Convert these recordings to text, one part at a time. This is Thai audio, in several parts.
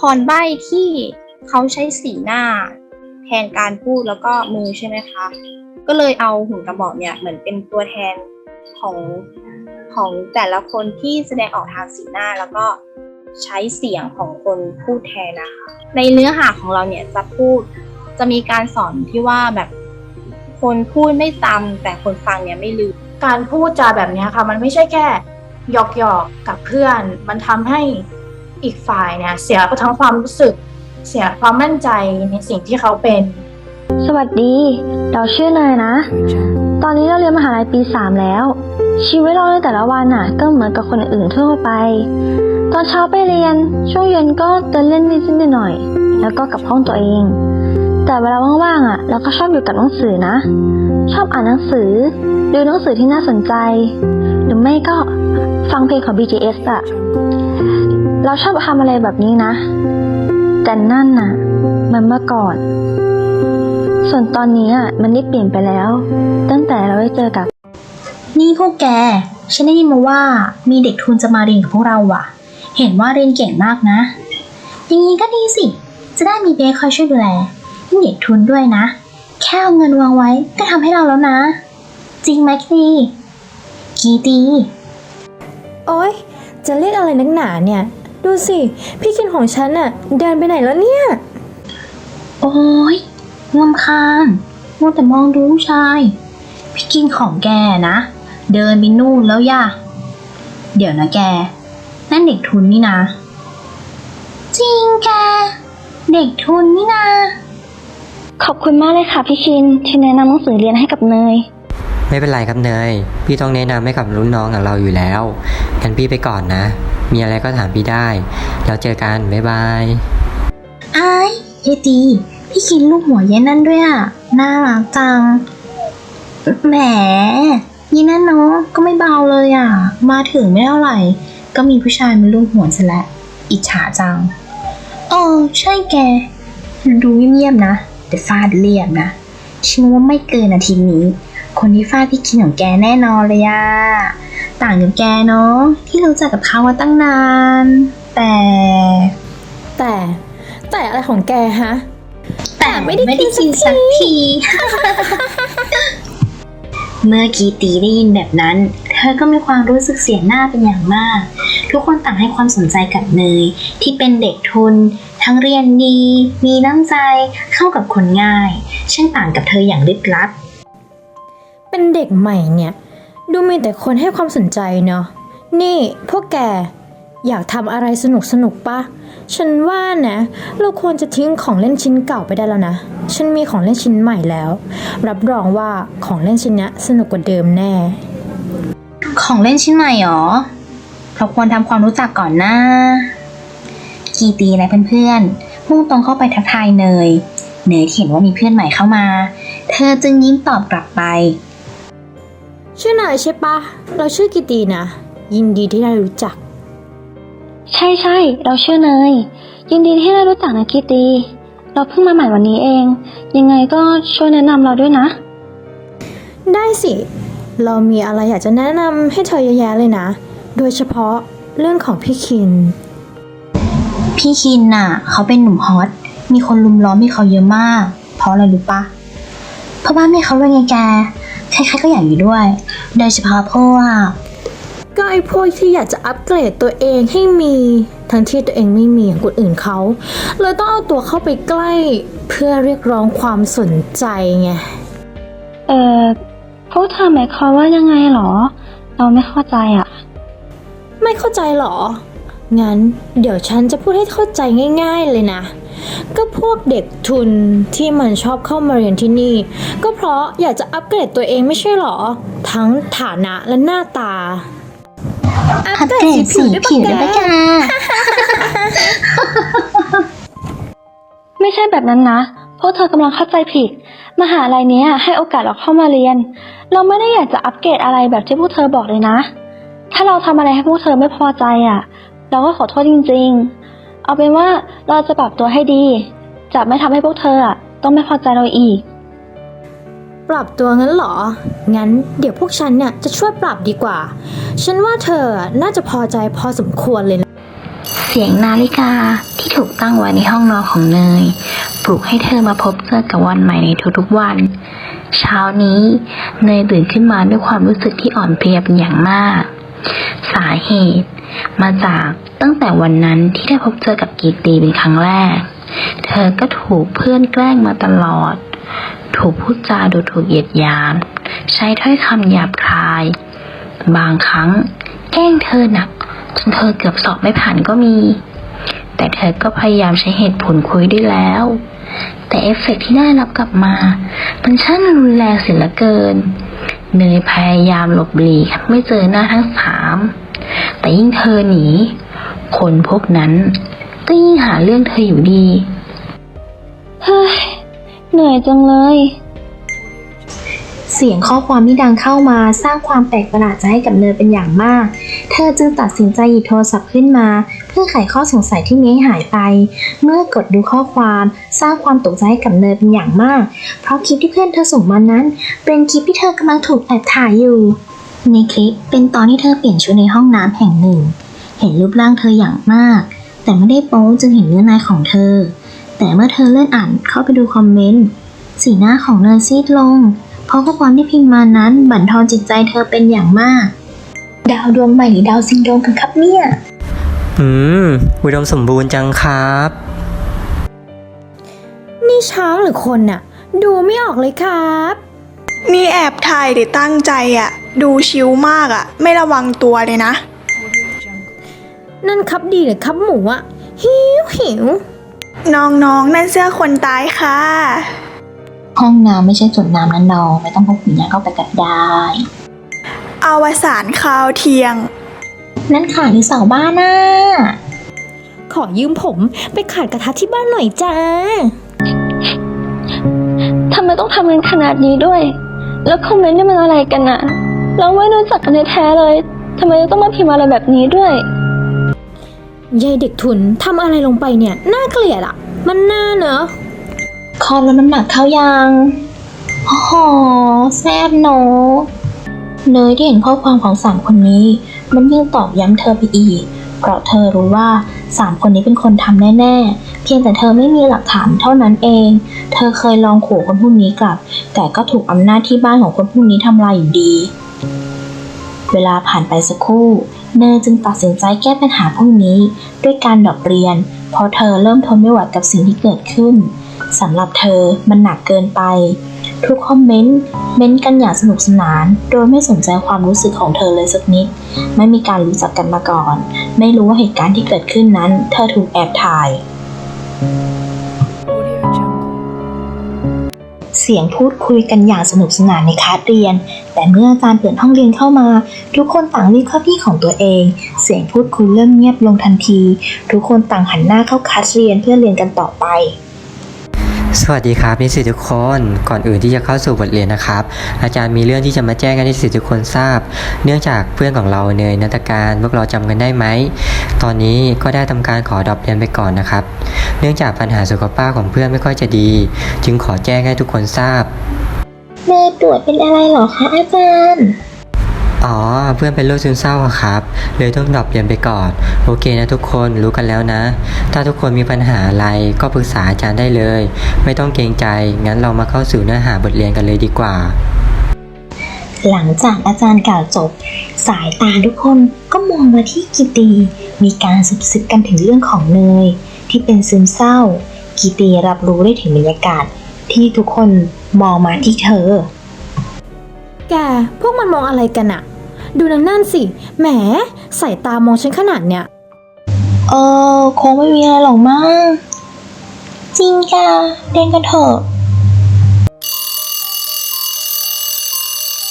ครใบ้ที่เขาใช้สีหน้า แทนการพูดแล้วก็มือใช่ไหมคะ ก็เลยเอาหุ่นกระบอกเนี่ยเหมือนเป็นตัวแทนของของแต่ละคนที่แสดงออกทางสีหน้าแล้วก็ใช้เสียงของคนพูดแทนนะคะ ในเนื้อหาของเราเนี่ยจะพูดจะมีการสอนที่ว่าแบบคนพูดไม่จำแต่คนฟังเนี่ยไม่ลืม การพูดจาแบบเนี้ยค่ะ มันไม่ใช่แค่หยอกหยอกกับเพื่อน มันทำให้ อีกฝ่ายเนี่ยเสียทั้งความรู้สึก เสียความมั่นใจในสิ่งที่เขาเป็น สวัสดี เราชื่อเนยนะ ตอนนี้เราเรียนมหาลัยปี 3 แล้ว ชีวิตเราในแต่ละวันน่ะ ก็เหมือนกับคนอื่นทั่วไป ตอนเช้าไปเรียน ช่วงเย็นก็เดินเล่นนิดๆหน่อย แล้วก็กลับห้องตัวเอง แต่เวลาว่างๆอะ เราก็ชอบอยู่กับหนังสือนะ ชอบอ่านหนังสือ ดูหนังสือที่น่าสนใจ หรือไม่ก็ฟังเพลงของ BTS อะ เราชอบทำอะไรแบบนี้นะ แต่นั่นน่ะ มันเมื่อก่อน ส่วนตอนนี้อะมันได้เปลี่ยนไปแล้ว ตั้งแต่เราได้เจอกับ นี่พวกแก ฉันได้ยินมาว่ามีเด็กทุนจะมาเรียนกับพวกเราว่ะ เห็นว่าเรียนเก่งมากนะ อย่างนี้ก็ดีสิ จะได้มีเบสคอยช่วยดูแลมีเด็กทุนด้วยนะ แค่เอาเงินวางไว้ก็ทำให้เราแล้วนะ จริงไหมกีกีตีโอ๊ย จะเรียกอะไรนักหนาเนี่ย ดูสิ พี่คินของฉันน่ะเดินไปไหนแล้วเนี่ย โอ้ยงวมคางมัวแต่มองดูผู้ชาย พี่กินของแกนะ เดินไปนู่นแล้วย่ะ เดี๋ยวนะแก นั่นเด็กทุนนี่นะ จริงแก เด็กทุนนี่นะขอบคุณมากเลยค่ะพี่ชินที่แนะนำหนังสือเรียนให้กับเนย ไม่เป็นไรครับเนย พี่ต้องแนะนำให้กับรุ่นน้องของเราอยู่แล้วงั้นพี่ไปก่อนนะ มีอะไรก็ถามพี่ได้ แล้วเจอกัน บ๊ายบายไอ้ายเยตีพี่กินลูกหัวเย็นนั่นด้วยอะ น่ารักจัง แหมยีนั่นเนาะก็ไม่เบาเลยอะ มาถึงไม่เท่าไหร่ ก็มีผู้ชายมาลูกหัวซะแล้วอิจฉาจัง เออ ใช่แก ดูเงียบๆนะแต่ฟาดเรียบนะ ฉันว่าไม่เกินอาทิตย์นี้ คนที่ฟาดพี่กินของแกแน่นอนเลยอะ ต่างกับแกเนาะที่รู้จักกับเขามาตั้งนาน แต่ แต่ แต่อะไรของแกฮะ แต่ไม่ได้ไม่ได้กิกินนสัสักกทีที เมื่อกีตีได้ยินแบบนั้น เธอก็มีความรู้สึกเสียหน้าเป็นอย่างมาก ทุกคนต่างให้ความสนใจกับเนยที่เป็นเด็กทุน ทั้งเรียนดี มีน้ำใจ เข้ากับคนง่าย ช่างต่างกับเธออย่างลึกลับ เป็นเด็กใหม่เนี่ย ดูมีแต่คนให้ความสนใจเนาะ นี่พวกแกอยากทำอะไรสนุกสนุกปะ ฉันว่านะ เราควรจะทิ้งของเล่นชิ้นเก่าไปได้แล้วนะ ฉันมีของเล่นชิ้นใหม่แล้ว รับรองว่าของเล่นชิ้นนี้สนุกกว่าเดิมแน่ ของเล่นชิ้นใหม่หรอ เราควรทำความรู้จักก่อนนะกีตีและเพื่อนๆ มุ่งตรงเข้าไปทักทายเนย เนยที่เห็นว่ามีเพื่อนใหม่เข้ามา เธอจึงยิ้มตอบกลับไป ชื่อนายใช่ปะ เราชื่อกิตีนะ ยินดีที่ได้รู้จัก ใช่ใช่ๆเราชื่อเนย ยินดีที่ได้รู้จักนะกีตี เราเพิ่งมาใหม่วันนี้เอง ยังไงก็ช่วยแนะนำเราด้วยนะ ได้สิ เรามีอะไรอยากจะแนะนำให้เธอเยอะแยะเลยนะ โดยเฉพาะเรื่องของพี่คิน พี่คินน่ะ เขาเป็นหนุ่มฮอต มีคนลุมล้อมให้เขาเยอะมาก เพราะอะไรรู้ปะ เพราะว่าแม่เขาเลยไงแก ใครๆก็อยากอยู่ด้วย โดยเฉพาะพวกก็ไอ้พวกที่อยากจะอัปเกรดตัวเองให้มี ทั้งที่ตัวเองไม่มีอย่างคนอื่นเขาเลยต้องเอาตัวเข้าไปใกล้เพื่อเรียกร้องความสนใจไง เออพวกเธอหมายความว่ายังไงหรอ เราไม่เข้าใจอะ ไม่เข้าใจเหรอ งั้นเดี๋ยวฉันจะพูดให้เข้าใจง่าย ๆ เลยนะ ก็พวกเด็กทุนที่มันชอบเข้ามาเรียนที่นี่ ก็เพราะอยากจะอัปเกรดตัวเองไม่ใช่เหรอ ทั้งฐานะและหน้าตา อัปเกรดสีผิวด้วยปะแกไม่ใช่แบบนั้นนะพวกเธอกำลังเข้าใจผิด มหาลัยเนี้ยให้โอกาสเราเข้ามาเรียน เราไม่ได้อยากจะอัปเกรดอะไรแบบที่พวกเธอบอกเลยนะ ถ้าเราทำอะไรให้พวกเธอไม่พอใจอะ เราก็ขอโทษจริง ๆ เอาเป็นว่าเราจะปรับตัวให้ดี จะไม่ทำให้พวกเธออะต้องไม่พอใจเราอีก ปรับตัวงั้นเหรอ งั้นเดี๋ยวพวกฉันเนี่ยจะช่วยปรับดีกว่า ฉันว่าเธอน่าจะพอใจพอสมควรเลยนะ เสียงนาฬิกาที่ถูกตั้งไว้ในห้องนอนของเนย ปลุกให้เธอมาพบเจอกับวันใหม่ในทุกๆวัน เช้านี้เนยตื่นขึ้นมาด้วยความรู้สึกที่อ่อนเพลียเป็นอย่างมาก สาเหตุ มาจากตั้งแต่วันนั้นที่ได้พบเจอกับกีตีเป็นครั้งแรก เธอก็ถูกเพื่อนแกล้งมาตลอด ถูกพูดจาดูถูกเหยียดยาม ใช้ถ้อยคำหยาบคาย บางครั้งแกล้งเธอหนักจนเธอเกือบสอบไม่ผ่านก็มี แต่เธอก็พยายามใช้เหตุผลคุยได้แล้ว แต่เอฟเฟกต์ที่ได้รับกลับมา มันช่างรุนแรงเสียเหลือเกิน เนยพยายามหลบหลีกไม่เจอหน้าทั้งสาม แต่ยิ่งเธอหนี คนพวกนั้น ก็ยิ่งหาเรื่องเธออยู่ดี เฮ้ย เหนื่อยจังเลย เสียงข้อความที่ดังเข้ามาสร้างความแปลกประหลาดใจให้กับเนยเป็นอย่างมาก เธอจึงตัดสินใจหยิบโทรศัพท์ขึ้นมา เพื่อไขข้อสงสัยที่เม้หายไป เมื่อกดดูข้อความสร้างความตกใจให้กับเนยเป็นอย่างมาก เพราะคลิปที่เพื่อนเธอส่งมานั้น เป็นคลิปที่เธอกำลังถูกแอบถ่ายอยู่ ในคลิปเป็นตอนที่เธอเปลี่ยนชุดในห้องน้ำแห่งหนึ่ง เห็นรูปร่างเธออย่างมาก แต่ไม่ได้โป๊จึงเห็นเนื้อในของเธอ แต่เมื่อเธอเลื่อนอ่านเข้าไปดูคอมเมนต์สีหน้าของเนยซีดลง เพราะข้อความที่พิมพ์มานั้นบั่นทอนจิตใจเธอเป็นอย่างมาก ดาวดวงใหม่หรือดาวซินโดรมกันครับเนี่ย อืมอุดมสมบูรณ์จังครับ นี่ช้างหรือคนน่ะ ดูไม่ออกเลยครับ นี่แอบถ่ายหรือตั้งใจอะ่ะดูชิวมากอะ่ะไม่ระวังตัวเลยนะ นั่นครับดีหรือครับหมูอะหิวหิวน้องๆนั่นเสื้อคนตายค่ะ ห้องน้ำไม่ใช่ส่วนน้ำนั้นนองไม่ต้องพกถุงยางเข้าไปกัดได้ อวสานคราวเที่ยง นั่นขาหรือเสาบ้านน่ะ ขอยืมผมไปขาดกระทะที่บ้านหน่อยจ้า ทำไมต้องทำกันขนาดนี้ด้วย แล้วคอมเมนต์นี่มันอะไรกันอะเราไม่รู้จักกันแท้ๆเลย ทำไมต้องมาพิมพ์อะไรแบบนี้ด้วย ยายเด็กทุนทำอะไรลงไปเนี่ย น่าเกลียดอะมันน่าเนอะ คอลดน้ำหนักเข้ายังโอ้โหแซบโนอะ เนยที่เห็นข้อความของสามคนนี้ มันยิ่งตอกย้ำเธอไปอีก เพราะเธอรู้ว่าสามคนนี้เป็นคนทำแน่ๆ เพียงแต่เธอไม่มีหลักฐานเท่านั้นเอง เธอเคยลองขู่คนพวกนี้กลับ แต่ก็ถูกอำนาจที่บ้านของคนพวกนี้ทำลายอยู่ดี เวลาผ่านไปสักครู่ เนยจึงตัดสินใจแก้ปัญหาพวกนี้ ด้วยการดรอปเรียน เพราะเธอเริ่มทนไม่ไหวกับสิ่งที่เกิดขึ้นสำหรับเธอมันหนักเกินไป ทุกคอมเมนต์เม้นต์กันอย่างสนุกสนาน โดยไม่สนใจความรู้สึกของเธอเลยสักนิด ไม่มีการรู้จักกันมาก่อน ไม่รู้ว่าเหตุการณ์ที่เกิดขึ้นนั้น เธอถูกแอบถ่าย เสียงพูดคุยกันอย่างสนุกสนานในคลาสเรียน แต่เมื่ออาจารย์เปิดห้องเรียนเข้ามา ทุกคนต่างรีบเข้าที่ของตัวเอง เสียงพูดคุยเริ่มเงียบลงทันที ทุกคนต่างหันหน้าเข้าคลาสเรียนเพื่อเรียนกันต่อไป สวัสดีครับนิสิตทุกคนก่อนอื่นที่จะเข้าสู่บทเรียนนะครับ อาจารย์มีเรื่องที่จะมาแจ้งให้นิสิตทุกคนทราบ เนื่องจากเพื่อนของเราเนยนัตการพวกเราจำกันได้ไหมตอนนี้ก็ได้ทำการขอดรอปเรียนไปก่อนนะครับ เนื่องจากปัญหาสุขภาพของเพื่อนไม่ค่อยจะดี จึงขอแจ้งให้ทุกคนทราบเนยตรวจเป็นอะไรเหรอคะอาจารย์ อ๋อ เพื่อนเป็นโรคซึมเศร้าอะครับ เลยต้องดรอปเรียนไปก่อน โอเคนะทุกคนรู้กันแล้วนะ ถ้าทุกคนมีปัญหาอะไรก็ปรึกษาอาจารย์ได้เลย ไม่ต้องเกรงใจ งั้นเรามาเข้าสู่เนื้อหาบทเรียนกันเลยดีกว่า หลังจากอาจารย์กล่าวจบ สายตาทุกคนก็มองมาที่กิตี มีการซุบซิบกันถึงเรื่องของเนย ที่เป็นซึมเศร้า กิตีรับรู้ได้ถึงบรรยากาศ ที่ทุกคนมองมาที่เธอ แก พวกมันมองอะไรกันอะ ดูนางนั่นสิ แหมสายตามองฉันขนาดเนี้ย เออ คงไม่มีอะไรหรอกมั้ง จริงจ้ะเรียนกันเถอะ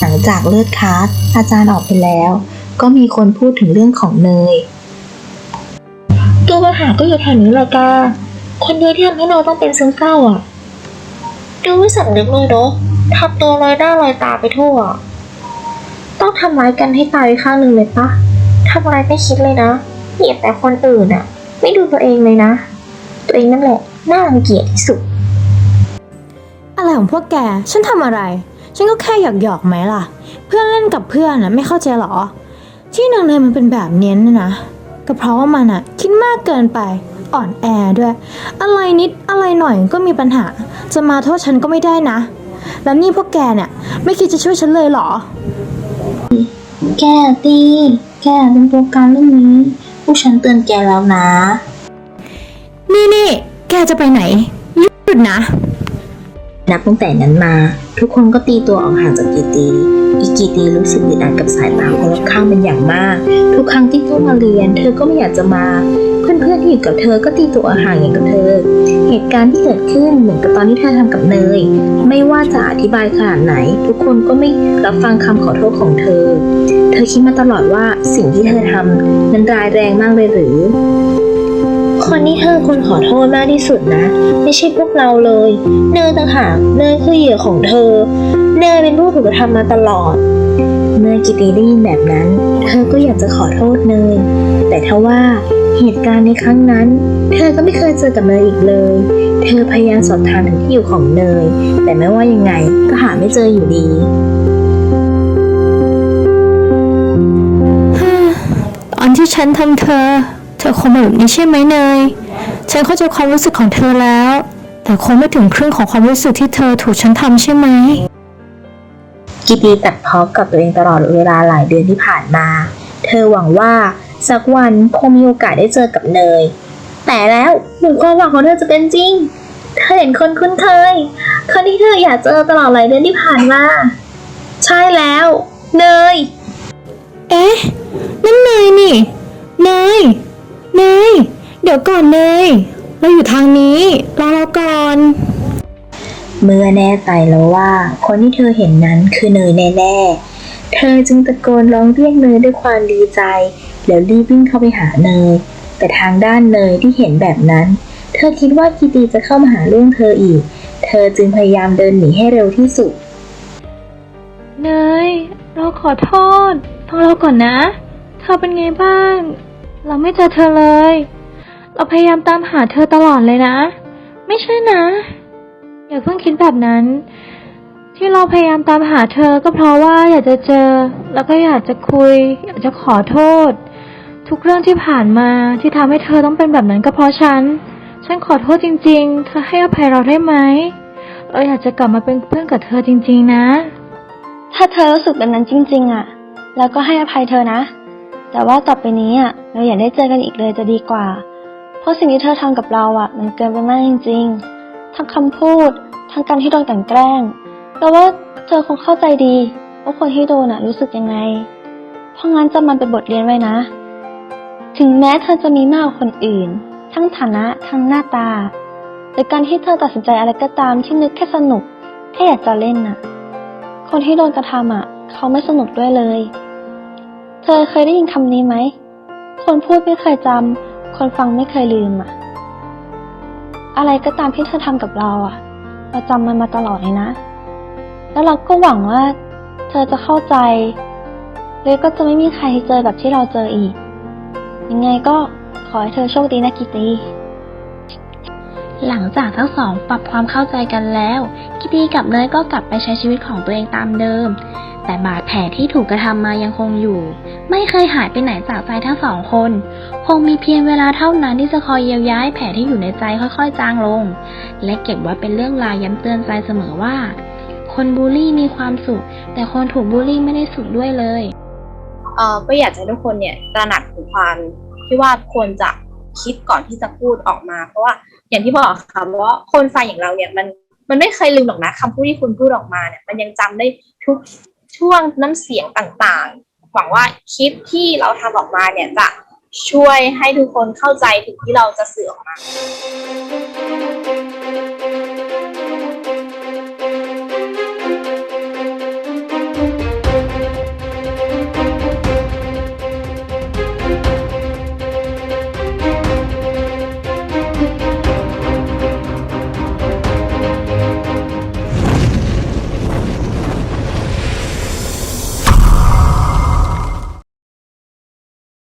หลังจากเลิกคลาสอาจารย์ออกไปแล้ว ก็มีคนพูดถึงเรื่องของเนยตัวปัญหาก็อยู่แถวนี้แหละกาคนเดียวที่ทำให้เราต้องเป็นซึมเศร้าอะ ดูไม่สำนึกเลยเนาะทำตัวลอยหน้าลอยตาไปทั่ว ต้องทำร้ายกันให้ตายไปข้างหนึ่งเลยปะทำอะไรไม่คิดเลยนะเหยียดแต่คนอื่นอะไม่ดูตัวเองเลยนะ ตัวเองนั่นแหละน่ารังเกียจที่สุด อะไรของพวกแก ฉันทำอะไร ฉันก็แค่หยอกหยอกไหมล่ะ เพื่อนเล่นกับเพื่อนนะไม่เข้าใจหรอ ที่นางเนยมันเป็นแบบเนี้ยนนะ ก็เพราะว่ามันอะคิดมากเกินไปอ่อนแอด้วย อะไรนิดอะไรหน่อยก็มีปัญหา จะมาโทษฉันก็ไม่ได้นะ แล้วนี่พวกแกเนี่ย ไม่คิดจะช่วยฉันเลยเหรอ แกตีแกเป็นตัวการเรื่องนี้พวกฉันเตือนแกแล้วนะ นี่นี่แกจะไปไหนหยุดนะ นับตั้งแต่นั้นมา ทุกคนก็ตีตัวออกห่างจากกีตี อีกีตีรู้สึกอึดอัดกับสายตาคนรอบข้างเป็นอย่างมาก ทุกครั้งที่เข้ามาเรียน เธอก็ไม่อยากจะมาเพื่ อนที่อยู่กับเธอก็ตีตัวออกห่างอย่างกับเธอ เหตุการณ์ที่เกิดขึ้นเหมือนกับตอนที่เธอทำกับเนย ไม่ว่าจะอธิบายขนาดไหน ทุกคนก็ไม่รับฟังคำขอโทษของเธอ เธอคิดมาตลอดว่าสิ่งที่เธอทำนั้นร้ายแรงมากเลยหรือ คนที่เธอควรขอโทษมากที่สุดนะ ไม่ใช่พวกเราเลย เนยต่างหากเนยคือเหยื่อของเธอ เนยเป็นผู้ถูกกระทำมาตลอดเมื่อกิตีได้ยินแบบนั้น เธอก็อยากจะขอโทษเนย แต่ทว่า เหตุการณ์ในครั้งนั้น เธอก็ไม่เคยเจอกับเนยอีกเลย เธอพยายามสอบถามถึงที่อยู่ของเนย แต่ไม่ว่ายังไงก็หาไม่เจออยู่ดีตอนที่ฉันทำเธอ เธอคงเป็นแบบนี้ใช่ไหมเนย ฉันเข้าใจความรู้สึกของเธอแล้ว แต่คงไม่ถึงครึ่งของความรู้สึกที่เธอถูกฉันทำใช่ไหมกิตีตัดพ้อกับตัวเองตลอดเวลาหลายเดือนที่ผ่านมา เธอหวังว่า สักวันคงมีโอกาสได้เจอกับเนย แต่แล้วหนึ่งความหวังของเธอจะเป็นจริง เธอเห็นคนคุ้นเคย คนที่เธออยากเจอตลอดหลายเดือนที่ผ่านมา ใช่แล้ว เนย เอ๊ะ นั่นเนยนี่ เนย เนย เดี๋ยวก่อนเนย เราอยู่ทางนี้รอเราก่อน เมื่อแน่ใจแล้วว่า คนที่เธอเห็นนั้นคือเนยแน่ๆ เธอจึงตะโกนร้องเรียกเนยด้วยความดีใจ แล้วรีบวิ่งเข้าไปหาเนย แต่ทางด้านเนยที่เห็นแบบนั้น เธอคิดว่ากีตีจะเข้ามาหาเรื่องเธออีก เธอจึงพยายามเดินหนีให้เร็วที่สุด เนย เราขอโทษฟังเราก่อนนะ เธอเป็นไงบ้าง เราไม่เจอเธอเลย เราพยายามตามหาเธอตลอดเลยนะ ไม่ใช่นะ อย่าเพิ่งคิดแบบนั้น ที่เราพยายามตามหาเธอก็เพราะว่าอยากจะเจอ แล้วก็อยากจะคุย อยากจะขอโทษ ทุกเรื่องที่ผ่านมาที่ทำให้เธอต้องเป็นแบบนั้นก็เพราะฉัน ฉันขอโทษจริง ๆ เธอให้อภัยเราได้ไหม เราอยากจะกลับมาเป็นเพื่อนกับเธอจริง ๆ นะ ถ้าเธอรู้สึกแบบนั้นจริง ๆ อะ แล้วก็ให้อภัยเธอนะ แต่ว่าต่อไปนี้อะเราอย่าได้เจอกันอีกเลยจะดีกว่า เพราะสิ่งที่เธอทำกับเราอะ มันเกินไปมากจริง ๆ ทั้งคำพูด ทั้งการที่โดนกลั่นแกล้งแต่ว่าเธอคงเข้าใจดีว่าคนที่โดนอะรู้สึกยังไง เพราะงั้นจะมันเป็นบทเรียนไว้นะ ถึงแม้เธอจะมีมากกว่าคนอื่น ทั้งฐานะทั้งหน้าตาหรือการที่เธอตัดสินใจอะไรก็ตามที่นึกแค่สนุก แค่อยากจะเล่นน่ะ คนที่โดนกระทำอะ เขาไม่สนุกด้วยเลย เธอเคยได้ยินคำนี้ไหม คนพูดไม่เคยจำ คนฟังไม่เคยลืมอะ อะไรก็ตามที่เธอทำกับเราอะ เราจำมันมาตลอดเลยนะ แล้วเราก็หวังว่า เธอจะเข้าใจ เลยก็จะไม่มีใครเจอแบบที่เราเจออีก ยังไงก็ขอให้เธอโชคดีนะกิตี หลังจากทั้งสองปรับความเข้าใจกันแล้ว กิตี้กับเนยก็กลับไปใช้ชีวิตของตัวเองตามเดิม แต่บาดแผลที่ถูกกระทำมายังคงอยู่ ไม่เคยหายไปไหนจากใจทั้งสองคน คงมีเพียงเวลาเท่านั้นที่จะคอยเยียวยา้แผลที่อยู่ในใจค่อยๆ จางลง และเก็บไว้เป็นเรื่องราวย้ำเตือนใจเสมอว่า คนบูลลี่มีความสุข แต่คนถูกบูลลี่ไม่ได้สุขด้วยเลย เอ่อก็อยากจะให้ทุกคนเนี่ยตระหนักถึงความที่ว่าควรจะคิดก่อนที่จะพูดออกมา เพราะว่าอย่างที่บอกค่ะว่าคนฟังอย่างเราเนี่ยมันมันไม่เคยลืมหรอกนะคำพูดที่คุณพูดออกมาเนี่ยมันยังจำได้ทุกช่วงน้ำเสียงต่างๆ หวังว่าคลิปที่เราทำออกมาเนี่ยจะช่วยให้ทุกคนเข้าใจถึงที่เราจะสื่อออกมา